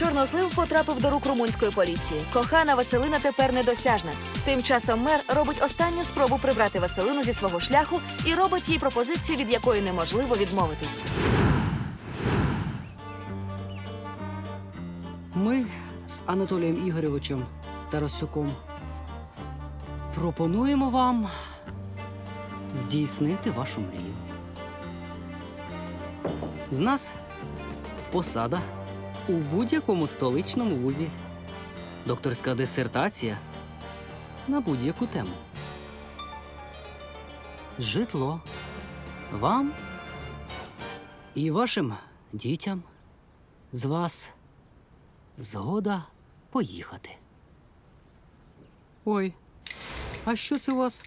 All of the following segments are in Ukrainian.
Чорнослив потрапив до рук румунської поліції. Кохана Василина тепер недосяжна. Тим часом мер робить останню спробу прибрати Василину зі свого шляху і робить їй пропозицію, від якої неможливо відмовитись. Ми з Анатолієм Ігоровичем Тарасюком пропонуємо вам здійснити вашу мрію. З нас посада у будь-якому столичному вузі, докторська дисертація на будь-яку тему. Житло вам і вашим дітям з вас згода поїхати. Ой, а що це у вас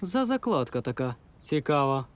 за закладка така цікава?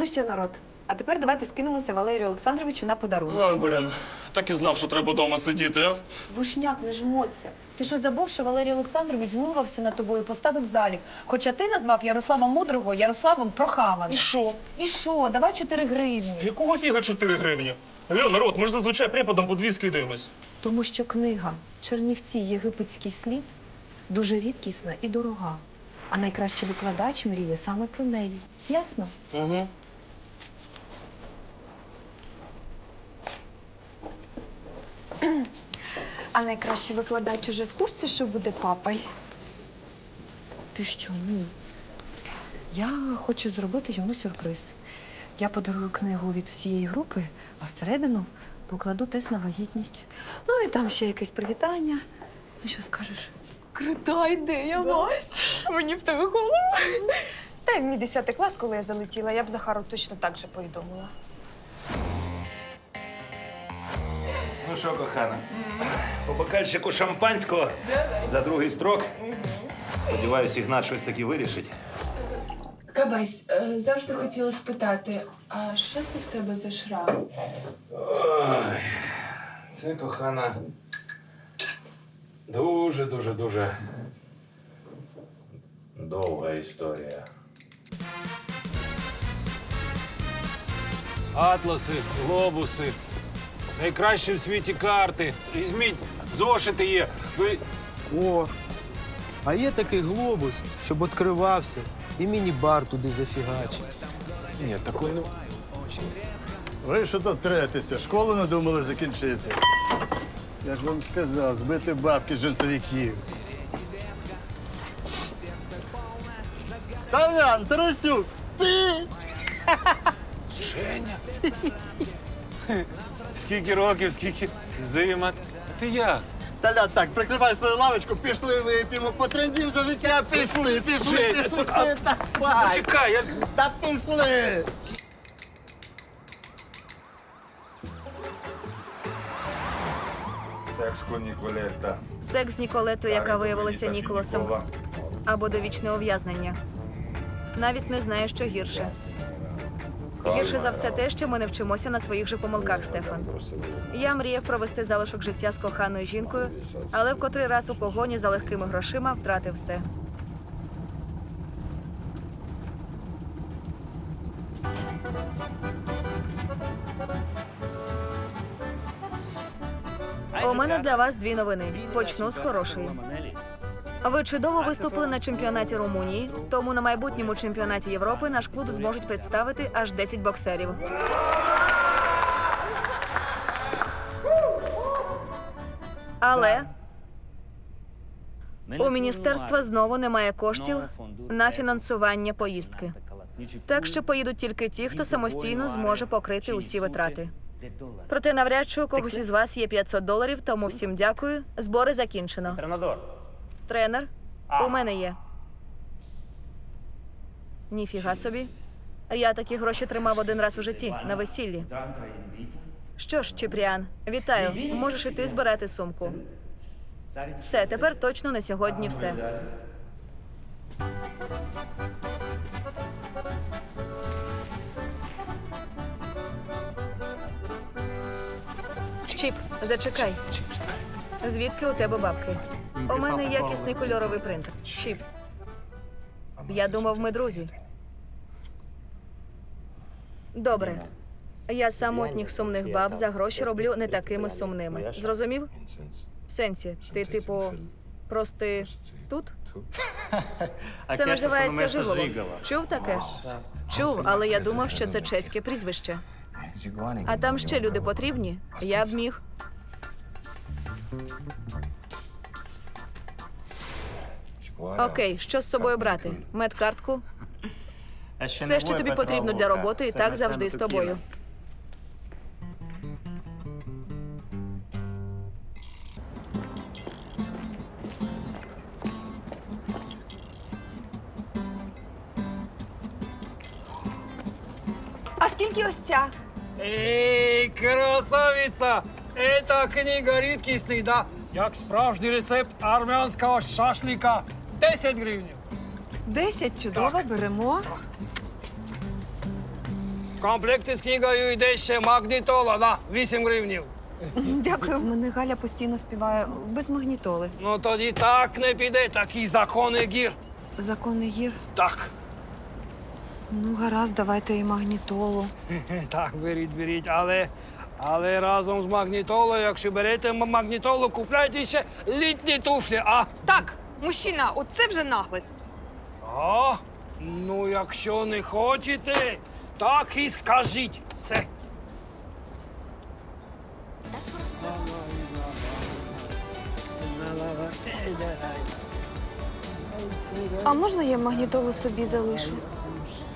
Ну що, народ, а тепер давайте скинемося Валерію Олександровичу на подарунок. Ой, блін, так і знав, що треба вдома сидіти, а? Вишняк, не жмоться. Ти що забув, що Валерій Олександрович змилувався над тобою і поставив залік. Хоча ти назвав Ярослава Мудрого Ярославом І Прохаваним. що? І що? Давай 4 гривні. Якого фіга 4 гривні? Алло, народ, ми ж зазвичай преподом по дві скидаємось. Тому що книга Чернівці Єгипетський слід дуже рідкісна і дорога. А найкращий викладач мріє саме про неї. Ясно? Угу. А найкращий викладач уже в курсі, що буде папою? Ти що, ні? Я хочу зробити йому сюрприз. Я подарую книгу від всієї групи, а всередину покладу тест на вагітність. Ну і там ще якесь привітання. Ну що скажеш? Крута ідея, Вась. Мені в тебе голову. Та й в мій 10 клас, коли я залетіла, я б Захару точно так же повідомила. Ну що, кохана, по бокальчику шампанського за другий строк. Сподіваюсь, Ігнат щось таки вирішить. Кабась, е, завжди хотіла спитати, а що це в тебе за шрам? Ой, це кохана. Дуже, дуже, дуже довга історія. Атласи, глобуси, найкращі в світі карти. Візьміть, зошити є. Ви О, а є такий глобус, щоб відкривався і міні-бар туди зафігачить. ні, такої не Ви що тут третеся? Школу надумали закінчити. Я ж вам сказав, збити бабки з джинсовиків. Тавлян, Тарасюк, ти! скільки років, скільки зима. А ти як? Таля, так, прикривай свою лавочку, пішли вип'ємо, потрендім за життя, пішли, пішли, Женя, пішли, а- давай, Чекай, я та пішли. Секс з Ніколетою, яка виявилася Ніколасом, або довічне ув'язнення. Навіть не знаю, що гірше. Гірше за все те, що ми не вчимося на своїх же помилках, Стефан. Я мріяв провести залишок життя з коханою жінкою, але в котрий раз у погоні за легкими грошима втратив все. У мене для вас дві новини. Почну з хорошої. Ви чудово виступили на чемпіонаті Румунії, тому на майбутньому чемпіонаті Європи наш клуб зможуть представити аж 10 боксерів. Але у міністерства знову немає коштів на фінансування поїздки. Так що поїдуть тільки ті, хто самостійно зможе покрити усі витрати. Проте навряд чи у когось із вас є 500 доларів, тому всім дякую. Збори закінчено. Тренер, у мене є. Ніфіга собі. Я такі гроші тримав один раз у житті на весіллі. Що ж, Чіпріан, вітаю. Можеш і ти збирати сумку. Все, тепер точно на сьогодні все. Чіп, зачекай. Звідки у тебе бабки? У мене якісний кольоровий принтер. Чіп. Я думав, ми друзі. Добре. Я самотніх сумних баб за гроші роблю не такими сумними. Зрозумів? В сенсі, ти, типу, прости тут? Це називається живоло. Чув таке? Чув, але я думав, що це чеське прізвище. А там ще люди потрібні. Я б міг. Окей, що з собою брати? Медкартку? Все, що тобі потрібно для роботи, і так завжди з тобою. А скільки ось ця? Ей, красавиця! Ета книга рідкісний, да? Як справжній рецепт армянського шашлика. 10 гривень. Десять чудово, беремо. В комплекті з книгою йде ще магнітола, да? 8 гривень. Дякую. У мене Галя постійно співає без магнітоли. Ну тоді так не піде, такий законний гір. Законний гір. Так. Ну, гаразд, давайте і магнітолу. Так, беріть, беріть, але, але разом з магнітолою, якщо берете магнітолу, купляйте ще літні туфлі, а? Так, мужчина, оце вже наглость. А? Ну, якщо не хочете, так і скажіть. Все. А можна я магнітолу собі залишу?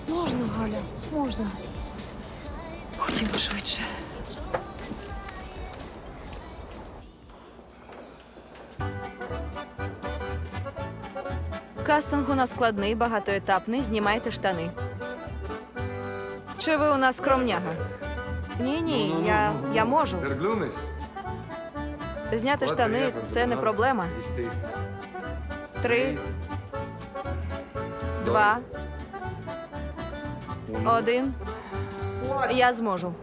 Можна, Галя, можна. Ходімо швидше. Кастинг у нас складний, багатоетапний. Знімайте штани. Чи ви у нас скромняга? Ні, ні, я, я можу. Зняти штани це не проблема. Три, два, один. Я зможу.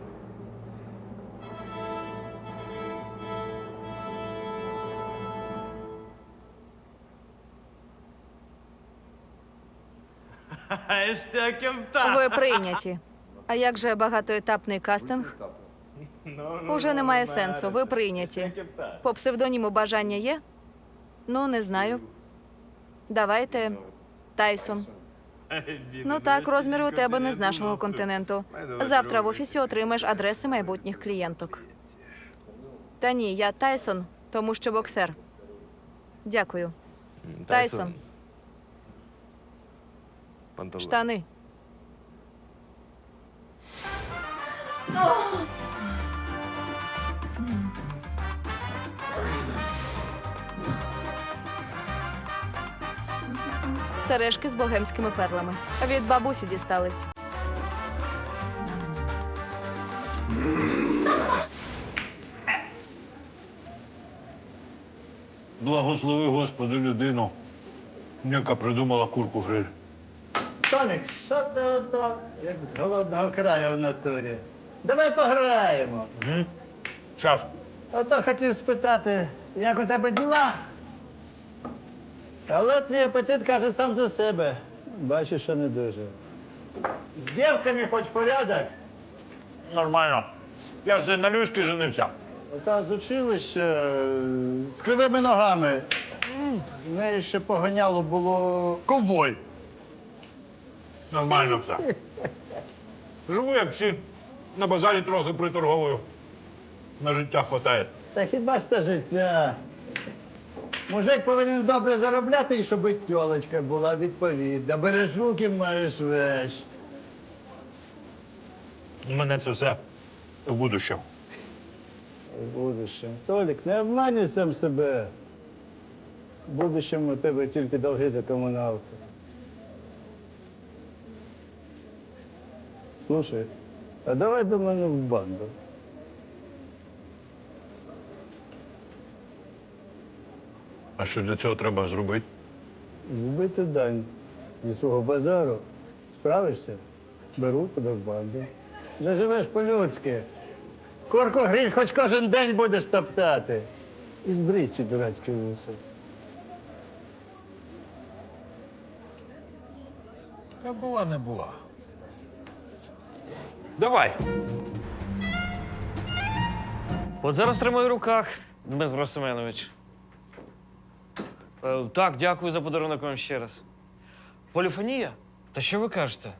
Ви прийняті. А як же багатоетапний кастинг? Уже немає сенсу. Ви прийняті. По псевдоніму бажання є? Ну, не знаю. Давайте. Тайсон. Ну так, розміри у тебе не з нашого континенту. Завтра в офісі отримаєш адреси майбутніх клієнток. Та ні, я Тайсон, тому що боксер. Дякую. Тайсон. Штани. Сережки з богемськими перлами. Від бабусі дістались. Благослови Господи людину, яка придумала курку гриль. Тоник, що ти ото, як з голодного краю в натурі? Давай пограємо. Угу. Щас. Ото хотів спитати, як у тебе діла? Але твій апетит каже сам за себе. Бачу, що не дуже. З дівками хоч порядок. Нормально. Я ж на Люськи женився. Ота з училища з кривими ногами. В неї ще поганяло було ковбой. Нормально все. Живу, як всі, на базарі трохи приторговую. На життя хватає. Та хіба ж це життя? Мужик повинен добре заробляти, і щоб і тьолочка була відповідна. Береш руки, маєш вещь. У мене це все в будущому. В будущем. Толік, не обманюй сам себе. В будущому у тебе тільки долги за комуналку. Слушай, а давай до мене в банду. А що для цього треба зробити? Збити дань зі свого базару. Справишся? Беру тебе в банду. Заживеш по-людськи. Корку гриль хоч кожен день будеш топтати. І збрий ці дурацькі вуси. Та була не була. Давай. От зараз тримаю в руках, Дмитро Семенович. Е, так, дякую за подарунок вам ще раз. Поліфонія? Та що ви кажете?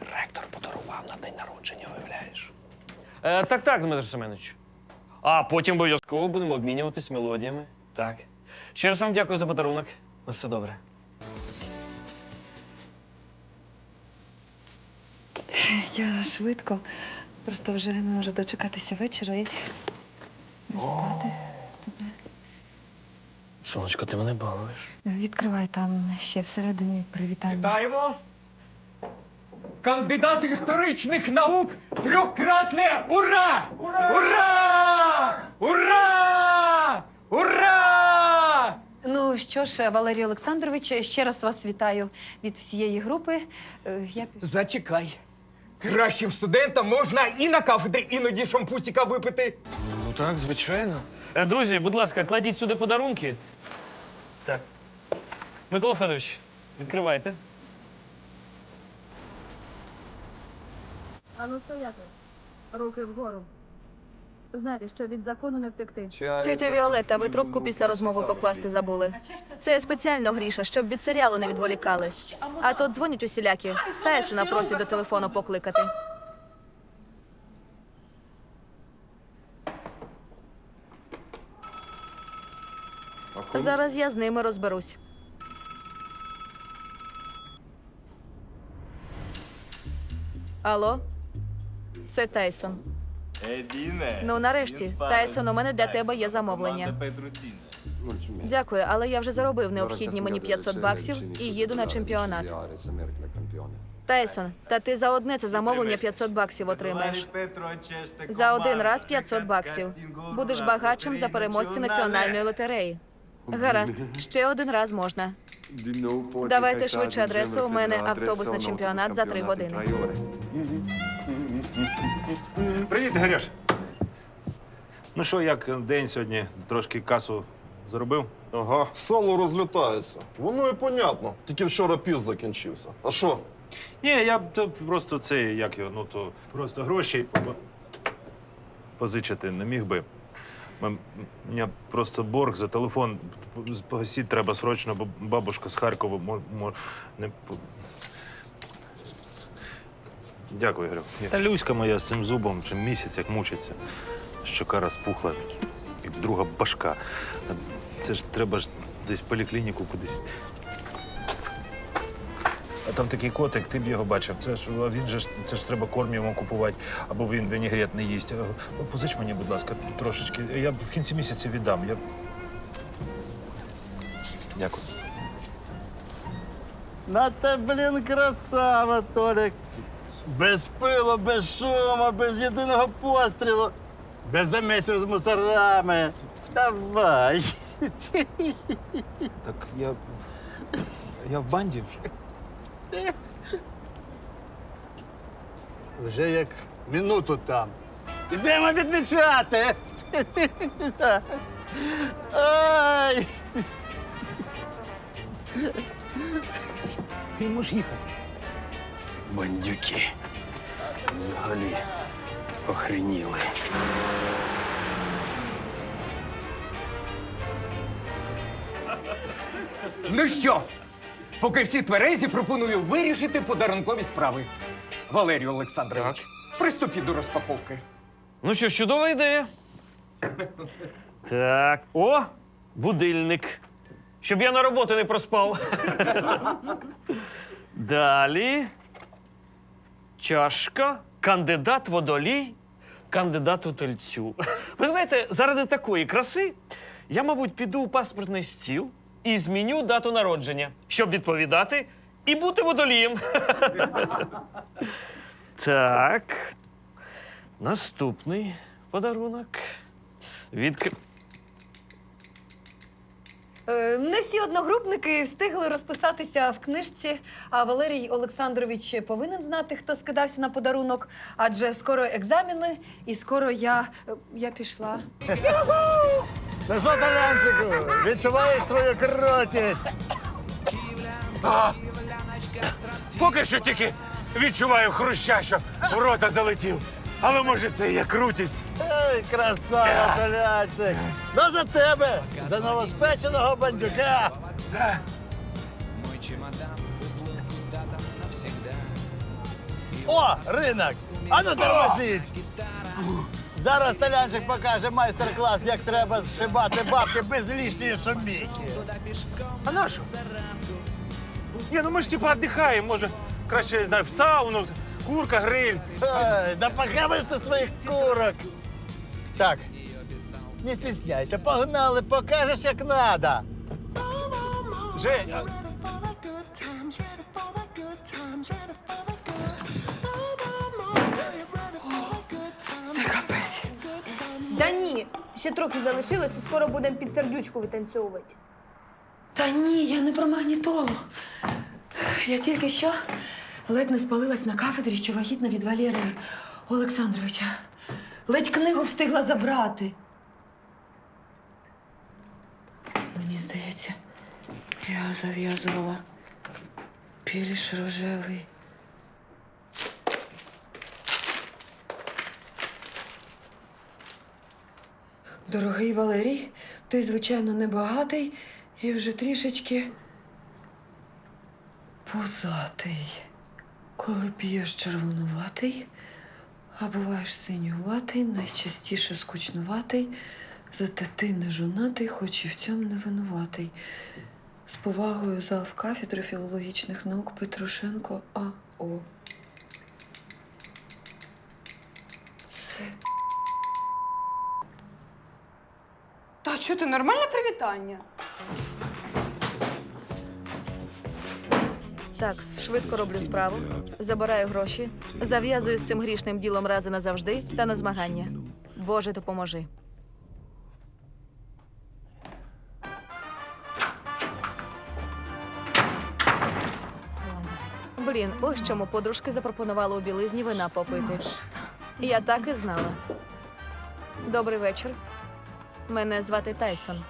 Ректор подарував на день народження, виявляєш. Е, так, так, Дмитро Семенович. А потім обов'язково будемо обмінюватись мелодіями. Так. Ще раз вам дякую за подарунок. На все добре. Я швидко, просто вже не можу дочекатися вечора і відкладати. Сонечко, ти мене балуєш. Відкривай там ще всередині привітання. Вітаємо! Кандидат історичних наук трьохкратне ура! Ура! Ура! Ура! Ну що ж, Валерій Олександрович, ще раз вас вітаю від всієї групи. Е, Я Зачекай. Кращим студентам можна і на кафедрі іноді шампусіка випити. Ну так, звичайно. Е, Друзі, будь ласка, кладіть сюди подарунки. Так. Микола Федорович, відкривайте. А ну стояти. Руки вгору. Знаєте, що від закону не втекти. Тетя Віолетта, ви трубку після розмови покласти забули. Це я спеціально гріша, щоб від серіалу не відволікали. А то дзвонять усілякі. Тайсона просять до телефону покликати. Зараз я з ними розберусь. Алло? Це Тайсон. Ну, нарешті, Тайсон, у мене для тебе є замовлення. Дякую, але я вже заробив необхідні мені 500 баксів і їду на чемпіонат. Тайсон, та ти за одне це замовлення 500 баксів отримаєш. За один раз 500 баксів. Будеш багатшим за переможця національної лотереї. Гаразд, ще один раз можна. Давайте швидше адресу. У мене автобус на чемпіонат за три години. Привіт, Гарюш. Ну що, як день сьогодні? Трошки касу заробив? Ага, сало розлітається. Воно і понятно. Тільки вчора піс закінчився. А що? Ні, я б то просто це, як його, ну то просто гроші по- позичити не міг би. Мене просто борг за телефон погасити треба срочно, бо бабушка з Харкова мо, мо, не... Дякую, Ігорю. Та Люська моя з цим зубом вже місяць як мучиться. Щока розпухла, як друга башка. Це ж треба ж десь в поліклініку кудись. А там такий котик, ти б його бачив. Це ж а він же ж це ж треба корм йому купувати, або він вінігрет не їсть. А, Позич мені, будь ласка, трошечки. Я в кінці місяця віддам. Я... Дякую. На те, блін, красава, Толік. Без пилу, без шуму, без єдиного пострілу, без замісів з мусорами. Давай. Так я. Я в банді вже. Вже як минуту там. Ідемо відмічати. Ай! Ти можеш їхати. Бандюки. Взагалі охреніли. Ну що, поки всі тверезі, пропоную вирішити подарункові справи. Валерій Олександрович, приступіть до розпаковки. Ну що ж, чудова ідея. Так. О, будильник. Щоб я на роботу не проспав. Далі. Чашка, кандидат водолій, кандидат у тельцю. Ви знаєте, заради такої краси я, мабуть, піду у паспортний стіл і зміню дату народження, щоб відповідати і бути водолієм. Так. Наступний подарунок. Відкр... Е, Не всі одногрупники встигли розписатися в книжці, а Валерій Олександрович повинен знати, хто скидався на подарунок, адже скоро екзамени, і скоро я, е, я пішла. Ну що, Талянчику, відчуваєш свою крутість? А, поки що тільки відчуваю хруща, що в рота залетів. Але може це і є крутість. Ей, красава, Толячик! Ну за тебе! За новоспеченого бандюка! О, ринок! Ану тормозіть! Зараз Толянчик покаже майстер-клас, як треба зшибати бабки без лишньої шуміки. А на що? Ні, ну ми ж типа віддихаємо, може, краще, я знаю, в сауну, курка, гриль. Ой, да покажеш ти своїх курок. Так, не стесняйся, погнали, покажеш, як надо. Жень, а- Да ні, ще трохи залишилось і скоро будемо під сердючку витанцьовувати. Та ні, я не про магнітолу. Я тільки що ледь не спалилась на кафедрі, що вагітна від Валерія Олександровича. Ледь книгу встигла забрати. Мені здається, я зав'язувала більш рожевий. Дорогий Валерій, ти, звичайно, небагатий і вже трішечки пузатий. Коли п'єш червонуватий, а буваєш синюватий, найчастіше скучнуватий, зате ти не жонатий, хоч і в цьому не винуватий. З повагою зав кафедри філологічних наук Петрушенко А.О. Це Та що ти нормальне привітання? Так, швидко роблю справу, забираю гроші, зав'язую з цим грішним ділом рази назавжди та на змагання. Боже, допоможи. Блін, ось чому подружки запропонували у білизні вина попити. Я так і знала. Добрий вечір. Мене звати Тайсон.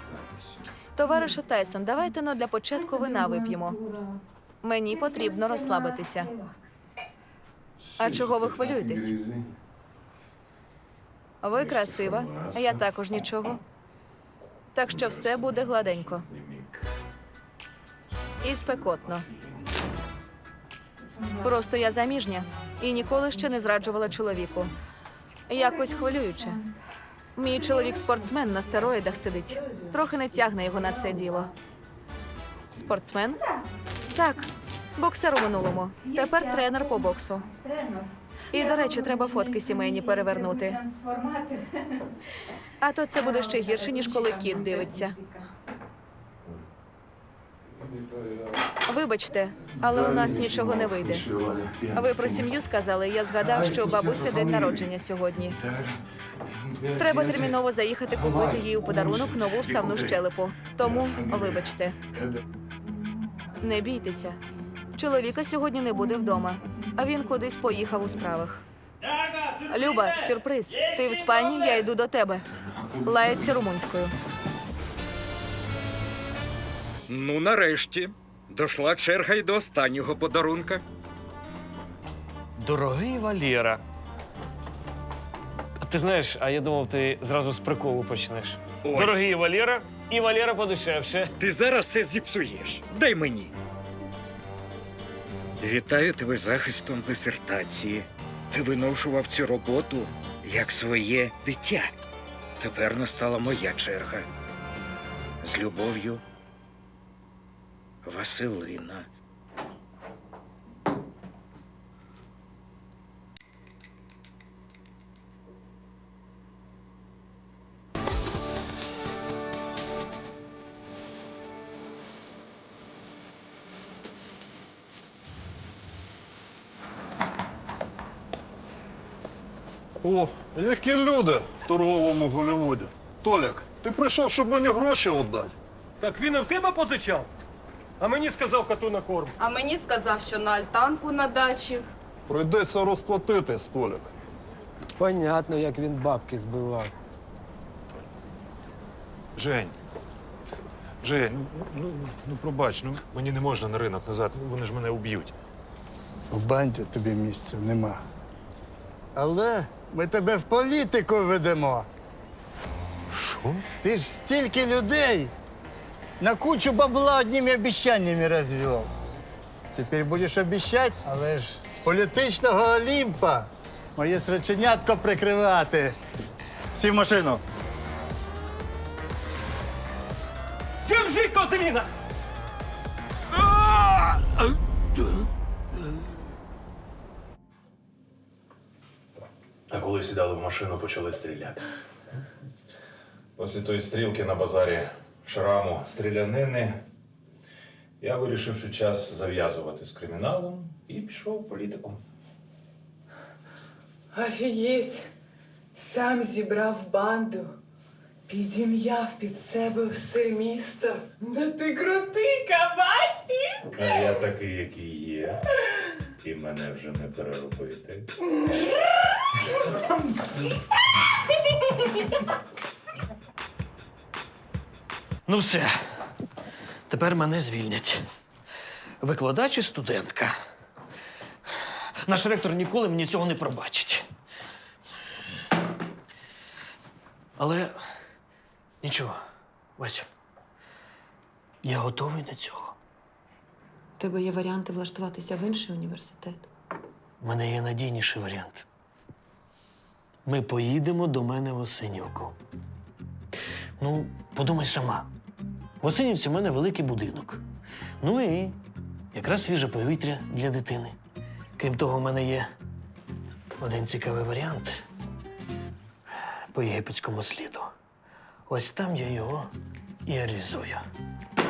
Товаришу Тайсон, давайте ну для початку вина вип'ємо. Мені потрібно розслабитися. А чого ви хвилюєтесь? Ви красива, я також нічого. Так що все буде гладенько. І спекотно. Просто я заміжня і ніколи ще не зраджувала чоловіку. Якось хвилююче. Мій чоловік спортсмен на стероїдах сидить. Трохи не тягне його на це діло. Спортсмен? Так, боксер у минулому. Тепер тренер по боксу. І, до речі, треба фотки сімейні перевернути. А то це буде ще гірше, ніж коли кіт дивиться. Вибачте, але у нас нічого не вийде. Ви про сім'ю сказали, я згадав, що бабусі день народження сьогодні. Треба терміново заїхати купити їй у подарунок нову вставну щелепу. Тому вибачте. Не бійтеся. Чоловіка сьогодні не буде вдома, а він кудись поїхав у справах. Люба, сюрприз. Ти в спальні, я йду до тебе. Лається румунською. Ну, нарешті. Дошла черга й до останнього подарунка. Дорогий Валєра. А Ти знаєш, а я думав, ти зразу з приколу почнеш. Ой. Дорогий Валєра і Валера подешевше. Ти зараз це зіпсуєш. Дай мені. Вітаю тебе з захистом дисертації. Ти виношував цю роботу як своє дитя. Тепер настала моя черга. З любов'ю. Василина. Які люди в торговому Голлівуді. Толік, ти прийшов, щоб мені гроші віддати? Так він і в тебе позичав, а мені сказав коту на корм. А мені сказав, що на альтанку на дачі. Прийдеться розплатитись, Толік. Понятно, як він бабки збивав. Жень, Жень, ну, ну, ну пробач, ну мені не можна на ринок назад, ну, вони ж мене уб'ють. В банді тобі місця нема. Але ми тебе в політику ведемо. Що? Ти ж стільки людей на кучу бабла одними обіцяннями розвів. Тепер будеш обіцяти, але ж з політичного Олімпа моє сраченятко прикривати. Всі в машину. Держи, козліна! А коли сідали в машину, почали стріляти. Після тої стрілки на базарі шраму стрілянини, я вирішив, що час зав'язувати з криміналом і пішов в політику. Офігеть! Сам зібрав банду, підім'яв під себе все місто. Да ти крутий, Кабасі! А я такий, який є. І мене вже не переробити. Ну все. Тепер мене звільнять. Викладач і студентка. Наш ректор ніколи мені цього не пробачить. Але нічого, Вася. Я готовий до цього. У тебе є варіанти влаштуватися в інший університет. У мене є надійніший варіант. Ми поїдемо до мене в Осинівку. Ну, подумай сама. В Осинівці в мене великий будинок. Ну і якраз свіже повітря для дитини. Крім того, в мене є один цікавий варіант по єгипетському сліду. Ось там я його і реалізую.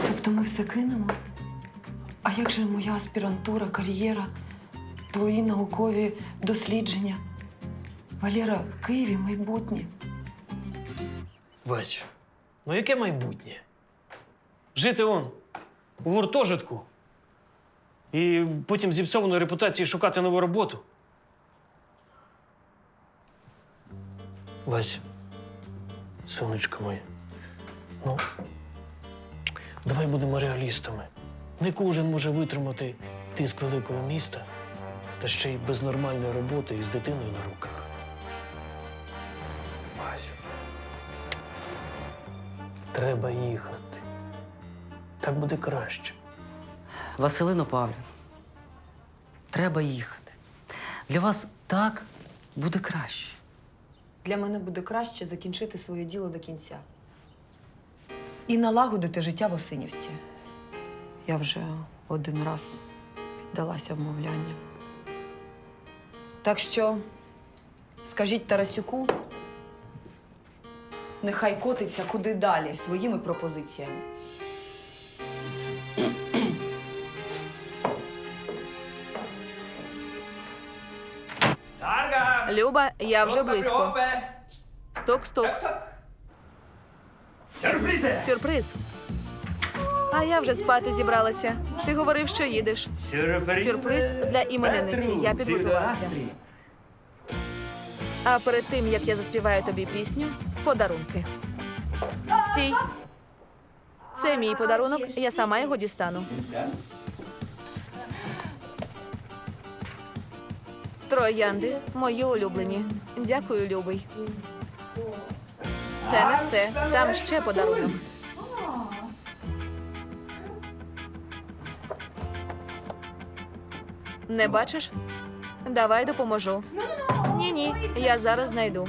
Тобто ми все кинемо? А як же моя аспірантура, кар'єра, твої наукові дослідження? Валера, в Києві майбутнє. Васю, ну яке майбутнє? Жити он у гуртожитку і потім зіпсованої репутації шукати нову роботу. Васю, сонечко моє, ну, давай будемо реалістами. Не кожен може витримати тиск великого міста, та ще й без нормальної роботи і з дитиною на руках. Треба їхати. Так буде краще. Василино Павлівна, треба їхати. Для вас так буде краще. Для мене буде краще закінчити своє діло до кінця. І налагодити життя в Осинівці. Я вже один раз піддалася вмовлянням. Так що скажіть Тарасюку, нехай котиться куди далі своїми пропозиціями. Люба, я вже близько. Стук-стук. Сюрпризи! Сюрприз. А я вже спати зібралася. Ти говорив, що їдеш. Сюрприз для іменинниці. Я підготувався. А перед тим, як я заспіваю тобі пісню, подарунки. Стій. Це мій подарунок, я сама його дістану. Троянди, мої улюблені. Дякую, любий. Це не все. Там ще подарунок. Не бачиш? Давай допоможу. Ні, ні, я зараз знайду.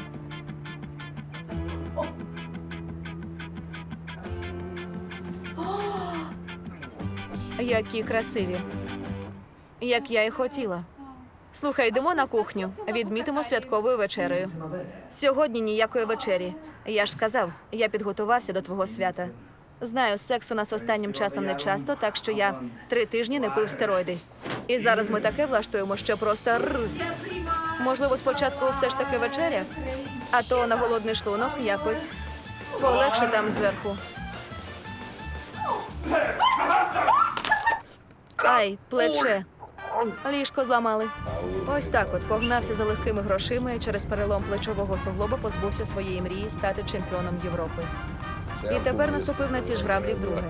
Які красиві. Як я і хотіла. Слухай, йдемо на кухню. Відмітимо святковою вечерею. Сьогодні ніякої вечері. Я ж сказав, я підготувався до твого свята. Знаю, секс у нас останнім часом не часто, так що я три тижні не пив стероїди. І зараз ми таке влаштуємо, що просто р. Можливо, спочатку все ж таки вечеря, а то на голодний шлунок якось полегше там зверху. Ай, плече. Ліжко зламали. Ось так от погнався за легкими грошима і через перелом плечового суглоба позбувся своєї мрії стати чемпіоном Європи. І тепер наступив на ці ж граблі вдруге.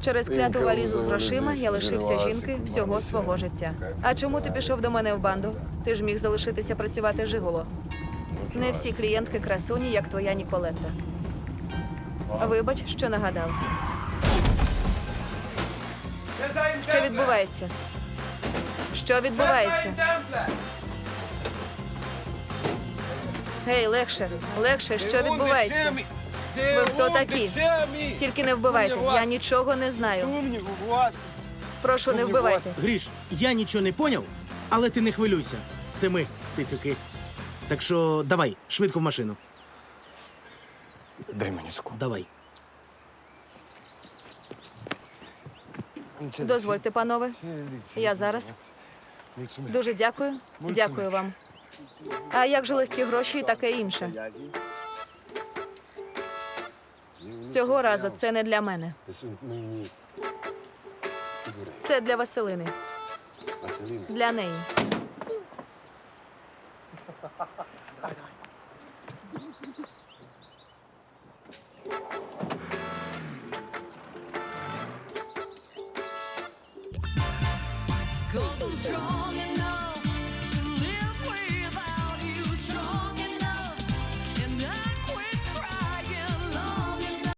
Через кляту валізу з грошима я лишився жінки всього свого життя. А чому ти пішов до мене в банду? Ти ж міг залишитися працювати жиголо. Не всі клієнтки красуні, як твоя Ніколетта. Вибач, що нагадав. Що відбувається? Що відбувається? Гей, легше, легше, що відбувається? Ви хто такі? Тільки не вбивайте. Я нічого не знаю. Прошу, не вбивайте. Гріш, я нічого не поняв, але ти не хвилюйся. Це ми, стицюки. Так що давай, швидко в машину. Дай мені секунду. Давай. Дозвольте, панове. Я зараз. Дуже дякую. Дякую вам. А як же легкі гроші і таке інше? Цього разу це не для мене. Це для Василини. Для неї.